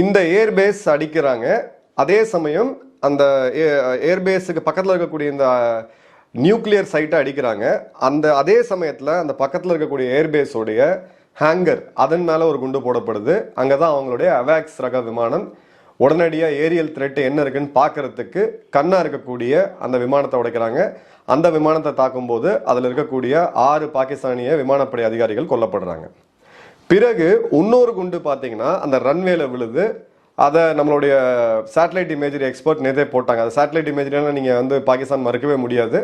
இந்த ஏர்பேஸ் அடிக்கிறாங்க. அதே சமயம் அந்த ஏர்பேஸுக்கு பக்கத்தில் இருக்கக்கூடிய இந்த uh, நியூக்ளியர் சைட்டை அடிக்கிறாங்க. அந்த அதே சமயத்தில் அந்த பக்கத்தில் இருக்கக்கூடிய ஏர்பேஸோடைய ஹேங்கர் அதன் மேலே ஒரு குண்டு போடப்படுது. அங்கே தான் அவங்களுடைய அவாக்ஸ் ரக விமானம் உடனடியாக ஏரியல் த்ரெட்டு என்ன இருக்குன்னு பார்க்கறதுக்கு கண்ணாக இருக்கக்கூடிய அந்த விமானத்தை உடைக்கிறாங்க. அந்த விமானத்தை தாக்கும்போது அதில் இருக்கக்கூடிய ஆறு பாகிஸ்தானிய விமானப்படை அதிகாரிகள் கொல்லப்படுறாங்க. பிறகு இன்னொரு குண்டு பார்த்தீங்கன்னா அந்த ரன்வேல விழுது. அதை நம்மளுடைய சேட்டலைட் இமேஜரி எக்ஸ்பர்ட் நேரே போட்டாங்க. அந்த சேட்டலைட் இமேஜரியெல்லாம் நீங்கள் வந்து பாகிஸ்தான் மறுக்கவே முடியாது.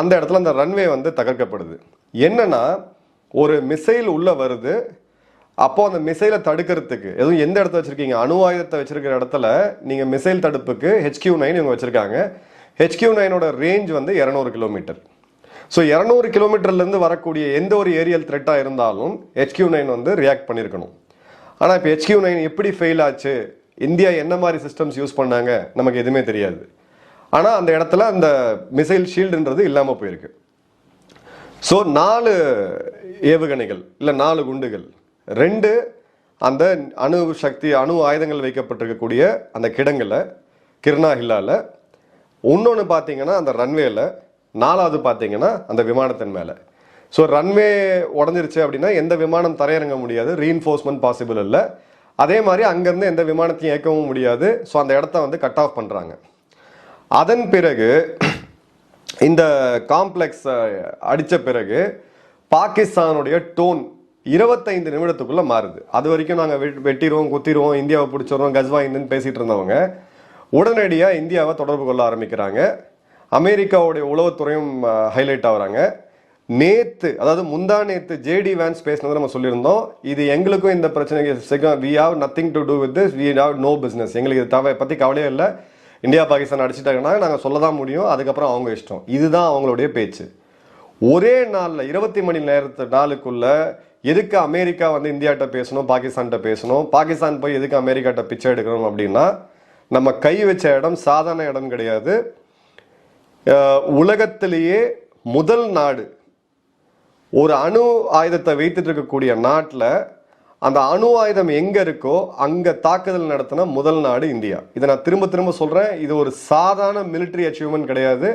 அந்த இடத்துல அந்த ரன்வே வந்து தகர்க்கப்படுது. என்னன்னா ஒரு மிசைல் உள்ளே வருது. அப்போ அந்த மிசைலை தடுக்கிறதுக்கு எதுவும் எந்த இடத்த வச்சுருக்கீங்க? அணு ஆயுதத்தை வச்சுருக்கிற இடத்துல நீங்கள் மிசைல் தடுப்புக்கு ஹெச்கியூ நைன் இவங்க வச்சுருக்காங்க. ஹெச்கியூ நைனோட ரேஞ்ச் வந்து இரநூறு கிலோமீட்டர் ஸோ இரநூறு கிலோமீட்டர்லேருந்து வரக்கூடிய எந்த ஒரு ஏரியல் த்ரெட்டாக இருந்தாலும் ஹெச்கியூ நைன் வந்து ரியாக்ட் பண்ணியிருக்கணும் ஆனால் இப்போ ஹெச்கியூ நைன் எப்படி ஃபெயில் ஆச்சு? இந்தியா என்ன மாதிரி சிஸ்டம்ஸ் யூஸ் பண்ணாங்க? நமக்கு எதுவுமே தெரியாது. ஆனால் அந்த இடத்துல அந்த மிசைல் ஷீல்டுன்றது இல்லாமல் போயிருக்கு. ஸோ நாலு ஏவுகணைகள் இல்லை நாலு குண்டுகள் ரெண்டு அந்த அணு சக்தி அணு ஆயுதங்கள் வைக்கப்பட்டிருக்கக்கூடிய அந்த கிடங்குல கிருணா ஹில்லாவில் இன்னொன்று பார்த்தீங்கன்னா அந்த ரன்வேல நாலாவது பார்த்தீங்கன்னா அந்த விமானத்தின் மேலே. ஸோ ரன்வே உடஞ்சிருச்சு அப்படின்னா எந்த விமானம் தரையிறங்க முடியாது. ரீஇன்ஃபோர்ஸ்மெண்ட் பாசிபிள் இல்லை. அதே மாதிரி அங்கேருந்து எந்த விமானத்தையும் இயக்கவும் முடியாது. ஸோ அந்த இடத்த வந்து கட் ஆஃப் பண்ணுறாங்க அதன் பிறகு இந்த காம்ப்ளெக்ஸ் அடித்த பிறகு பாகிஸ்தானுடைய டோன் இருபத்தைந்து நிமிடத்துக்குள்ளே மாறுது. அது வரைக்கும் நாங்கள் வெட்டிடுவோம் குத்திடுவோம் இந்தியாவை பிடிச்சிடுவோம் கஜ்வா இந்துன்னு பேசிகிட்டு இருந்தவங்க உடனடியாக இந்தியாவை தொடர்பு கொள்ள ஆரம்பிக்கிறாங்க. அமெரிக்காவுடைய உளவுத்துறையும் ஹைலைட் ஆகுறாங்க. நேத்து அதாவது முந்தா நேத்து ஜேடி வேன்ஸ் பேசினதை நம்ம சொல்லியிருந்தோம். இது எங்களுக்கும் இந்த பிரச்சனைக்கு we have nothing to do with this we have no business எங்களுக்கு இது தவிர பற்றி கவலையே இல்லை. இந்தியா பாகிஸ்தான் அடிச்சிட்டாங்கன்னா நாங்கள் சொல்ல தான் முடியும். அதுக்கப்புறம் அவங்க இஷ்டம். இதுதான் அவங்களுடைய பேச்சு. ஒரே நாளில் இருபத்தி மணி நேரத்து நாளுக்குள்ள எதுக்கு அமெரிக்கா வந்து இந்தியாட்ட பேசணும் பாகிஸ்தான்கிட்ட பேசணும்? பாகிஸ்தான் போய் எதுக்கு அமெரிக்காட்ட பிச்சை எடுக்கணும் அப்படின்னா நம்ம கை வச்ச இடம் சாதாரண இடம் கிடையாது. உலகத்திலேயே முதல் நாடு. ஒரு அணு ஆயுதத்தை வைத்துட்டு இருக்கக்கூடிய நாட்டில் அந்த அணு ஆயுதம் எங்கே இருக்கோ அங்கே தாக்குதல் நடத்தின முதல் நாடு இந்தியா. இதை நான் திரும்ப திரும்ப சொல்கிறேன் இது ஒரு சாதாரண மிலிட்டரி அச்சீவ்மெண்ட் கிடையாது.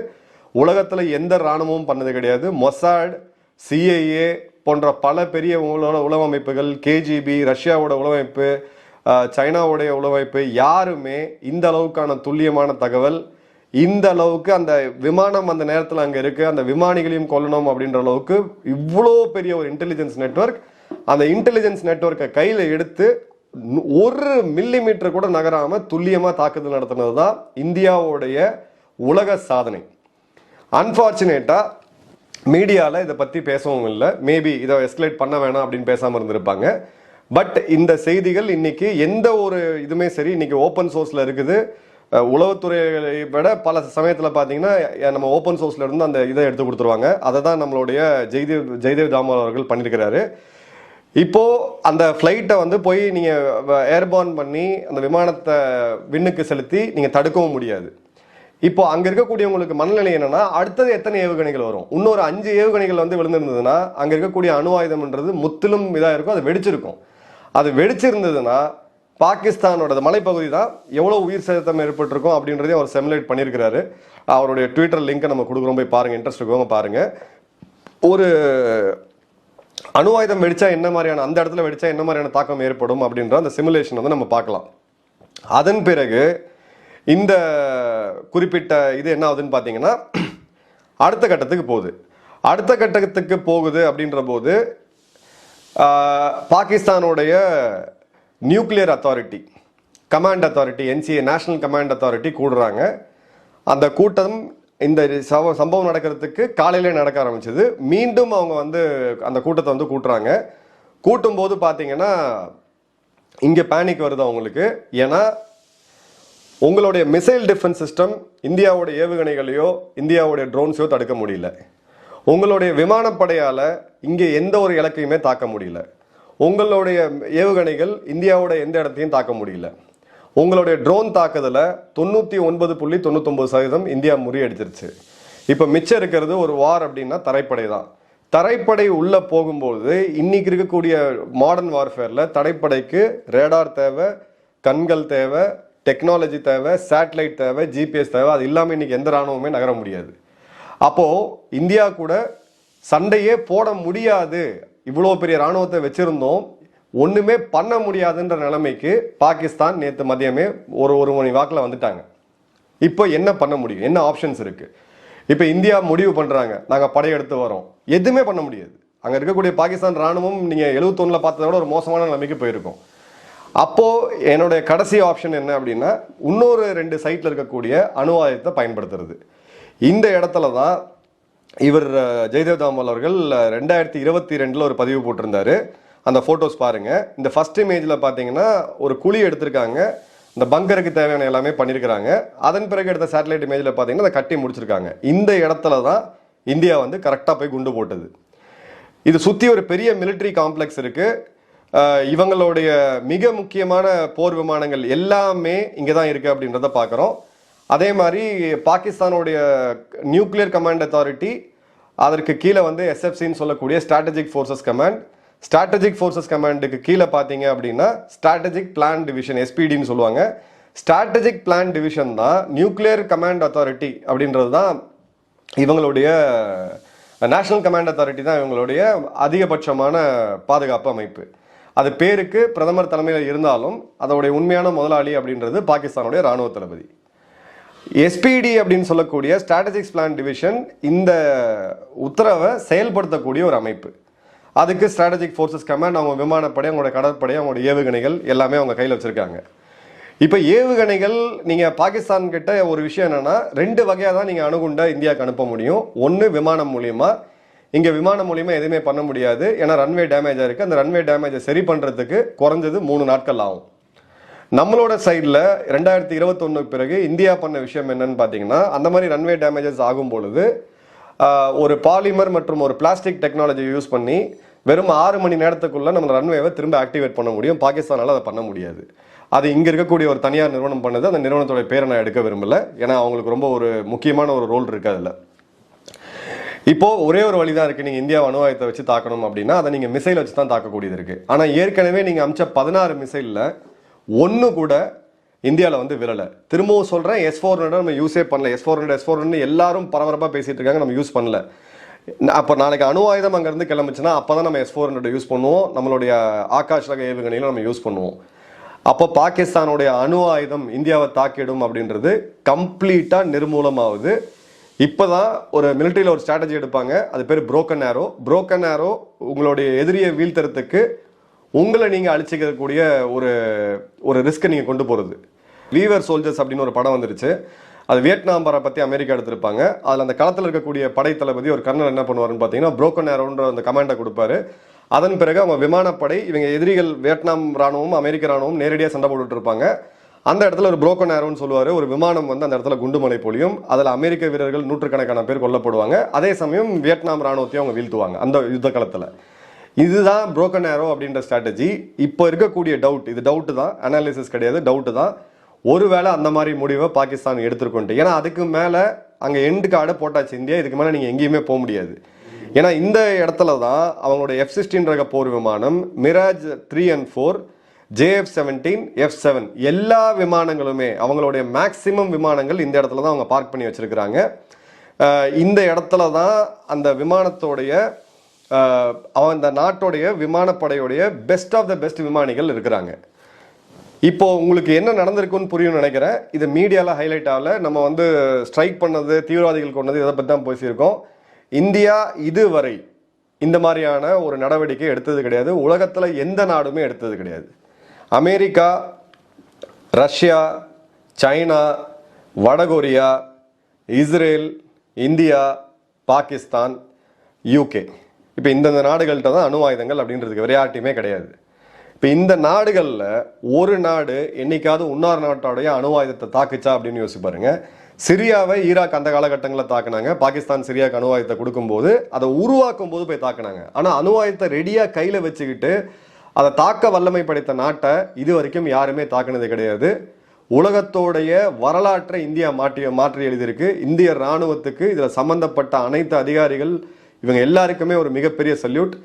உலகத்தில் எந்த ராணுவமும் பண்ணது கிடையாது. மொசாட் சிஐஏ போன்ற பல பெரிய உளவு உளவமைப்புகள் கேஜிபி ரஷ்யாவோட உளவமைப்பு சைனாவுடைய உளவமைப்பு யாருமே இந்த அளவுக்கான துல்லியமான தகவல் இந்த அளவுக்கு அந்த விமானம் அந்த நேரத்தில் அங்கே இருக்கு அந்த விமானிகளையும் கொல்லணும் அப்படின்ற அளவுக்கு இவ்வளோ பெரிய ஒரு இன்டெலிஜென்ஸ் நெட்வொர்க் அந்த இன்டெலிஜென்ஸ் நெட்வொர்க்கை கையில் எடுத்து ஒரு மில்லி மீட்டர் கூட நகராம துல்லியமா தாக்குதல் நடத்தினது தான் இந்தியாவுடைய உலக சாதனை. அன்பார்ச்சுனேட்டா மீடியாவில் இதை பற்றி பேசவும் இல்லை. மேபி இதை எஸ்கலேட் பண்ண வேணாம் அப்படின்னு பேசாமல் இருந்திருப்பாங்க. பட் இந்த செய்திகள் இன்னைக்கு எந்த ஒரு இதுவுமே சரி இன்னைக்கு ஓப்பன் சோர்ஸில் இருக்குது. உளவுத்துறையை விட பல சமயத்தில் பார்த்தீங்கன்னா நம்ம ஓப்பன் சோர்ஸ்லேருந்து அந்த இதை எடுத்து கொடுத்துருவாங்க. அதை தான் நம்மளுடைய ஜெய்தேவ் ஜெய்தேவ் தாமல் அவர்கள் பண்ணியிருக்கிறாரு இப்போ அந்த ஃப்ளைட்டை வந்து போய் நீங்கள் ஏர்பார்ன் பண்ணி அந்த விமானத்தை விண்ணுக்கு செலுத்தி நீங்கள் தடுக்கவும் முடியாது. இப்போ அங்கே இருக்கக்கூடியவங்களுக்கு மனநிலை என்னன்னா அடுத்தது எத்தனை ஏவுகணைகள் வரும்? இன்னொரு அஞ்சு ஏவுகணைகள் வந்து விழுந்திருந்ததுன்னா அங்கே இருக்கக்கூடிய அணு ஆயுதம்ன்றது முத்திலும் இதாக இருக்கும் அது வெடிச்சிருக்கும். அது வெடிச்சிருந்ததுன்னா பாகிஸ்தானோட மலைப்பகுதி தான் எவ்வளோ உயிர் சேதம் ஏற்பட்டிருக்கும் அப்படின்றதையும் அவர் செமிலேட் பண்ணியிருக்கிறாரு. அவருடைய ட்விட்டர் லிங்க்கை நம்ம கொடுக்குறோம் போய் பாருங்கள் இன்ட்ரெஸ்ட் இருக்கவங்க பாருங்கள் ஒரு அணு ஆயுதம் வெடிச்சா என்ன மாதிரியான அந்த இடத்துல வெடிச்சா என்ன மாதிரியான தாக்கம் ஏற்படும் அப்படின்ற அந்த சிமுலேஷன் வந்து நம்ம பார்க்கலாம். அதன் பிறகு இந்த குறிப்பிட்ட இது என்ன ஆகுதுன்னு பார்த்தீங்கன்னா அடுத்த கட்டத்துக்கு போகுது. அடுத்த கட்டத்துக்கு போகுது அப்படின்ற போது பாகிஸ்தானுடைய nuclear authority command authority NCA national command authority கூடுறாங்க. அந்த கூட்டம் இந்த சவ- சம்பவம் நடக்கிறதுக்கு காலையிலே நடக்க ஆரம்பிச்சது. மீண்டும் அவங்க வந்து அந்த கூட்டத்தை வந்து கூட்டுறாங்க. கூட்டும் போது பார்த்தீங்கன்னா இங்கே பேனிக் வருது அவங்களுக்கு. ஏன்னா உங்களுடைய மிசைல் டிஃபென்ஸ் சிஸ்டம் இந்தியாவுடைய ஏவுகணைகளையோ இந்தியாவுடைய ட்ரோன்ஸையோ தடுக்க முடியல. உங்களுடைய விமானப்படையால் இங்கே எந்த ஒரு இலக்கையுமே தாக்க முடியல. உங்களுடைய ஏவுகணைகள் இந்தியாவோட எந்த இடத்தையும் தாக்க முடியல. உங்களுடைய ட்ரோன் தாக்குதலை தொண்ணூற்றி ஒன்பது புள்ளி தொண்ணூத்தொம்பது சதவீதம் இந்தியா முறியடிச்சிருச்சு. இப்போ மிச்சம் இருக்கிறது ஒரு வார் அப்படின்னா தரைப்படை தான். தரைப்படை உள்ளே போகும்போது இன்னைக்கு இருக்கக்கூடிய மாடர்ன் வார்ஃபேரில் தரைப்படைக்கு ரேடார் தேவை கண்கள் தேவை டெக்னாலஜி தேவை சேட்டலைட் தேவை ஜிபிஎஸ் தேவை அது இல்லாமல் இன்றைக்கி எந்த ராணுவமே நகர முடியாது. அப்போது இந்தியா கூட சண்டையே போட முடியாது இவ்வளோ பெரிய ராணுவத்தை வச்சிருந்தோம். ஒன்றுமே பண்ண முடியாதுன்ற நிலைமைக்கு பாகிஸ்தான் நேற்று மதியமே ஒரு ஒரு மணி வாக்கில் வந்துட்டாங்க. இப்போ என்ன பண்ண முடியும்? என்ன ஆப்ஷன்ஸ் இருக்குது இப்போ இந்தியா முடிவு பண்ணுறாங்க நாங்கள் படையெடுத்து வரோம். எதுவுமே பண்ண முடியாது. அங்கே இருக்கக்கூடிய பாகிஸ்தான் ராணுவம் நீங்கள் எழுபத்தொன்னில் பார்த்ததை விட ஒரு மோசமான நிலைமைக்கு போயிருக்கோம். அப்போது என்னுடைய கடைசி ஆப்ஷன் என்ன அப்படின்னா இன்னொரு ரெண்டு சைட்டில் இருக்கக்கூடிய அணு பயன்படுத்துறது. இந்த இடத்துல தான் இவர் ஜெயதேவ் தாமல் அவர்கள் ரெண்டாயிரத்தி இருபத்தி ரெண்டில் ஒரு பதிவு போட்டிருந்தாரு. அந்த ஃபோட்டோஸ் பாருங்கள் இந்த ஃபர்ஸ்ட் இமேஜில் பார்த்தீங்கன்னா ஒரு குழி எடுத்திருக்காங்க. இந்த பங்கருக்கு தேவையான எல்லாமே பண்ணியிருக்கிறாங்க அதன் பிறகு எடுத்த சேட்டலைட் இமேஜில் பார்த்தீங்கன்னா அதை கட்டி முடிச்சிருக்காங்க. இந்த இடத்துல தான் இந்தியா வந்து கரெக்டாக போய் குண்டு போட்டது. இது சுற்றி ஒரு பெரிய மிலிட்ரி காம்ப்ளெக்ஸ் இருக்குது இவங்களுடைய மிக முக்கியமான போர் விமானங்கள் எல்லாமே இங்கே தான் இருக்குது அப்படின்றத பார்க்குறோம் அதே மாதிரி பாகிஸ்தானுடைய நியூக்ளியர் கமாண்ட் அத்தாரிட்டி அதற்கு கீழே வந்து எஸ்எஃப்சின்னு சொல்லக்கூடிய strategic forces command strategic forces கமாண்டுக்கு கீழே பார்த்தீங்க அப்படின்னா ஸ்ட்ராட்டஜிக் பிளான் டிவிஷன் எஸ்பிடின்னு சொல்லுவாங்க. ஸ்ட்ராட்டஜிக் பிளான் டிவிஷன் தான் நியூக்ளியர் கமாண்ட் அத்தாரிட்டி அப்படின்றது தான் இவங்களுடைய நேஷனல் கமாண்ட் அத்தாரிட்டி தான் இவங்களுடைய அதிகபட்சமான பாதுகாப்பு அமைப்பு. அது பேருக்கு பிரதமர் தலைமையில் இருந்தாலும் அதோடைய உண்மையான முதலாளி அப்படின்றது பாகிஸ்தானுடைய ராணுவ தளபதி. எஸ்பிடி அப்படின்னு சொல்லக்கூடிய ஸ்ட்ராட்டஜிக்ஸ் பிளான் டிவிஷன் இந்த உத்தரவை செயல்படுத்தக்கூடிய ஒரு அமைப்பு. அதுக்கு ஸ்ட்ராட்டஜிக் ஃபோர்ஸஸ் கமாண்ட் அவங்க விமானப்படை அவங்களோட கடற்படை அவங்களோட ஏவுகணைகள் எல்லாமே அவங்க கையில் வச்சுருக்காங்க. இப்போ ஏவுகணைகள் நீங்கள் பாகிஸ்தான் கிட்ட ஒரு விஷயம் என்னன்னா ரெண்டு வகையாக தான் நீங்கள் அணுகுண்டை இந்தியாவுக்கு அனுப்ப முடியும். ஒன்று விமானம் மூலியமாக இங்கே விமானம் மூலிமா எதுவுமே பண்ண முடியாது. ஏன்னா ரன்வே டேமேஜாக இருக்குது அந்த ரன்வே டேமேஜை சரி பண்ணுறதுக்கு குறைஞ்சது மூணு நாட்கள் ஆகும். நம்மளோட சைடில் ரெண்டாயிரத்தி இருபத்தொன்னுக்கு பிறகு இந்தியா பண்ண விஷயம் என்னன்னு பார்த்தீங்கன்னா அந்த மாதிரி ரன்வே டேமேஜஸ் ஆகும் பொழுது ஒரு பாலிமர் மற்றும் ஒரு பிளாஸ்டிக் டெக்னாலஜி யூஸ் பண்ணி வெறும் ஆறு மணி நேரத்துக்குள்ளே நம்ம ரன்வேவை திரும்ப ஆக்டிவேட் பண்ண முடியும். பாகிஸ்தானால் அதை பண்ண முடியாது. அது இங்கே இருக்கக்கூடிய ஒரு தனியார் நிறுவனம் பண்ணுது. அந்த நிறுவனத்தோட பேரை நான் எடுக்க விரும்பல. ஏன்னா அவங்களுக்கு ரொம்ப ஒரு முக்கியமான ஒரு ரோல் இருக்கு அதில். இப்போ ஒரே ஒரு வழிதான் இருக்குது நீங்கள் இந்தியா அணுவாயத்தை வச்சு தாக்கணும் அப்படின்னா அதை நீங்கள் மிசைல் வச்சு தான் தாக்கக்கூடியது இருக்குது ஆனால் ஏற்கனவே நீங்கள் அமிச்ச பதினாறு மிசைலில் ஒன்று கூட இந்தியாவில் வந்து விரலை. திரும்பவும் சொல்கிறேன் எஸ் ஃபோர் நம்ம யூஸே பண்ணல. S four hundred S four எல்லாரும் பரபரப்பாக பேசிகிட்டு இருக்காங்க நம்ம யூஸ் பண்ணல. அப்போ நாளைக்கு அணு ஆயுதம் அங்கேருந்து கிளம்பிச்சுன்னா அப்போ தான் நம்ம எஸ் ஃபோர் ஹண்ட்ரட் யூஸ் பண்ணுவோம். நம்மளுடைய ஆகாஷ் ரக ஏவுகணையில நம்ம யூஸ் பண்ணுவோம். அப்போ பாகிஸ்தானுடைய அணு ஆயுதம் இந்தியாவை தாக்கிடும் அப்படின்றது கம்ப்ளீட்டாக நிர்மூலமாகுது. இப்போதான் ஒரு மிலிட்டரியில் ஒரு ஸ்ட்ராட்டஜி எடுப்பாங்க. அது பேர் புரோக்கன் ஆரோ புரோக்கன் ஆரோ உங்களுடைய எதிரியை வீழ்த்துறதுக்கு உங்களை நீங்கள் அழிச்சிக்கக்கூடிய ஒரு ஒரு ரிஸ்க்கை நீங்கள் கொண்டு போகிறது வீவர் சோல்ஜர்ஸ் அப்படின்னு ஒரு படம் வந்துருச்சு. அது வியட்நாம் பரை பற்றி அமெரிக்கா எடுத்திருப்பாங்க. அதில் அந்த களத்தில் இருக்கக்கூடிய படை தளபதி ஒரு கர்னல் என்ன பண்ணுவாருன்னு பார்த்தீங்கன்னா புரோக்கன் ஏரோன்ற அந்த கமாண்டை கொடுப்பாரு. அதன் பிறகு அவங்க விமானப்படை இவங்க எதிரிகள் வியட்நாம் ராணுவம் அமெரிக்க ராணுவம் நேரடியாக சண்டை போட்டுட்டு இருப்பாங்க. அந்த இடத்துல ஒரு ப்ரோக்கன் ஏரோன்னு சொல்லுவார். ஒரு விமானம் வந்து அந்த இடத்துல குண்டுமலை பொழியும். அதில் அமெரிக்க வீரர்கள் நூற்றுக்கணக்கான பேர் கொல்லப்படுவாங்க. அதே சமயம் வியட்நாம் ராணுவத்தையும் அவங்க வீழ்த்துவாங்க அந்த யுத்த காலத்தில் இதுதான் புரோக்கன் ஏரோ அப்படின்ற ஸ்ட்ராட்டஜி இப்போ இருக்கக்கூடிய டவுட் இது டவுட்டு தான். அனாலிசிஸ் கிடையாது டவுட்டு தான். ஒருவேளை அந்த மாதிரி முடிவை பாகிஸ்தான் எடுத்துருக்கோன்ட்டு ஏன்னா அதுக்கு மேலே அங்கே எண்டு கார்டை போட்டாச்சு இந்தியா. இதுக்கு மேலே நீங்கள் எங்கேயுமே போக முடியாது. ஏன்னா இந்த இடத்துல தான் அவங்களோட எஃப் சிக்ஸ்டீன் ரக போர் விமானம் Mirage three and four JF seventeen F seven எல்லா விமானங்களுமே அவங்களுடைய மேக்சிமம் விமானங்கள் இந்த இடத்துல தான் அவங்க பார்க் பண்ணி வச்சுருக்கிறாங்க. இந்த இடத்துல தான் அந்த விமானத்தோடைய அவன் அந்த நாட்டோடைய விமானப்படையுடைய பெஸ்ட் ஆஃப் த பெஸ்ட் விமானிகள் இருக்கிறாங்க. இப்போ உங்களுக்கு என்ன நடந்திருக்குன்னு புரியும்னு நினைக்கிறேன். இது மீடியாவில் ஹைலைட் ஆகல. நம்ம வந்து ஸ்ட்ரைக் பண்ணது தீவிரவாதிகள் கொண்டது இதை பற்றி தான் பேசியிருக்கோம். இந்தியா இதுவரை இந்த மாதிரியான ஒரு நடவடிக்கை எடுத்தது கிடையாது. உலகத்தில் எந்த நாடுமே எடுத்தது கிடையாது. அமெரிக்கா ரஷ்யா சைனா வடகொரியா இஸ்ரேல் இந்தியா பாகிஸ்தான் யூகே இப்போ இந்தந்த நாடுகள்கிட்ட தான் அணு ஆயுதங்கள் அப்படின்றதுக்கு விளையாட்டுமே கிடையாது. இப்போ இந்த நாடுகளில் ஒரு நாடு என்னைக்காவது உன்னார் நாட்டோடைய அணு ஆயுதத்தை தாக்குச்சா அப்படின்னு யோசிச்சு பாருங்க. சிரியாவை ஈராக் அந்த காலகட்டங்களில் தாக்குனாங்க. பாகிஸ்தான் சிரியாவுக்கு அணு ஆயுதத்தை கொடுக்கும்போது அதை உருவாக்கும் போது போய் தாக்குனாங்க. ஆனால் அணு ஆயுதத்தை ரெடியாக கையில் வச்சுக்கிட்டு அதை தாக்க வல்லமை படைத்த நாட்டை இது வரைக்கும் யாருமே தாக்குனது கிடையாது. உலகத்தோடைய வரலாற்றை இந்தியா மாற்றி மாற்றி எழுதியிருக்கு. இந்திய ராணுவத்துக்கு இதில் சம்பந்தப்பட்ட அனைத்து அதிகாரிகள் இவங்க எல்லாருக்குமே ஒரு மிகப்பெரிய சல்யூட்